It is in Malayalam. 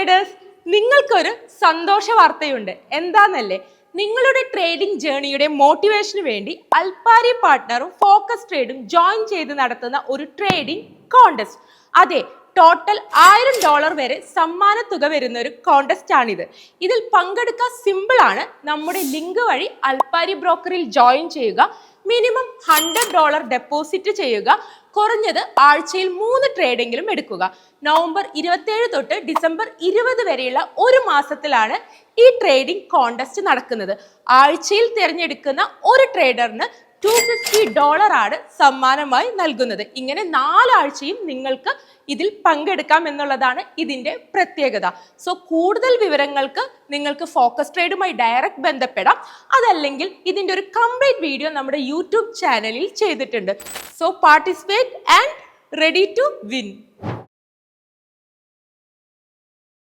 ട്രേഡേഴ്സ് നിങ്ങൾക്കൊരു സന്തോഷ വാർത്തയുണ്ട്. എന്താന്നല്ലേ? നിങ്ങളുടെ ട്രേഡിംഗ് ജേണിയുടെ മോട്ടിവേഷന് വേണ്ടി അൽപാരി പാർട്ട്ണറും ഫോക്കസ് ട്രേഡും ജോയിൻ ചെയ്ത് നടത്തുന്ന ഒരു ട്രേഡിംഗ് കോണ്ടസ്റ്റ് അതെ ടോട്ടൽ ആയിരം ഡോളർ വരെ സമ്മാന തുക വരുന്ന ഒരു കോണ്ടസ്റ്റ് ആണിത്. ഇതിൽ പങ്കെടുക്കാൻ സിമ്പിൾ ആണ്. നമ്മുടെ ലിങ്ക് വഴി അൽപാരി ബ്രോക്കറിൽ ജോയിൻ ചെയ്യുക. മിനിമം ഹൺഡ്രഡ് ഡോളർ ഡെപ്പോസിറ്റ് ചെയ്യുക കുറഞ്ഞത് ആഴ്ചയിൽ മൂന്ന് ട്രേഡെങ്കിലും എടുക്കുക. നവംബർ ഇരുപത്തേഴ് തൊട്ട് ഡിസംബർ ഇരുപത് വരെയുള്ള ഒരു മാസത്തിലാണ് ഈ ട്രേഡിംഗ് കോണ്ടസ്റ്റ് നടക്കുന്നത്. ആഴ്ചയിൽ തിരഞ്ഞെടുക്കുന്ന ഒരു ട്രേഡറിന് ടു ഫിഫ്റ്റി ആണ് സമ്മാനമായി നൽകുന്നത്. ഇങ്ങനെ നാലാഴ്ചയും നിങ്ങൾക്ക് ഇതിൽ പങ്കെടുക്കാം എന്നുള്ളതാണ് ഇതിന്റെ പ്രത്യേകത. സോ കൂടുതൽ വിവരങ്ങൾക്ക് നിങ്ങൾക്ക് ഫോക്കസ് ട്രേഡുമായി ഡയറക്റ്റ് ബന്ധപ്പെടാം. അതല്ലെങ്കിൽ ഇതിന്റെ ഒരു കംപ്ലീറ്റ് വീഡിയോ നമ്മുടെ യൂട്യൂബ് ചാനലിൽ ചെയ്തിട്ടുണ്ട്. So participate and ready to win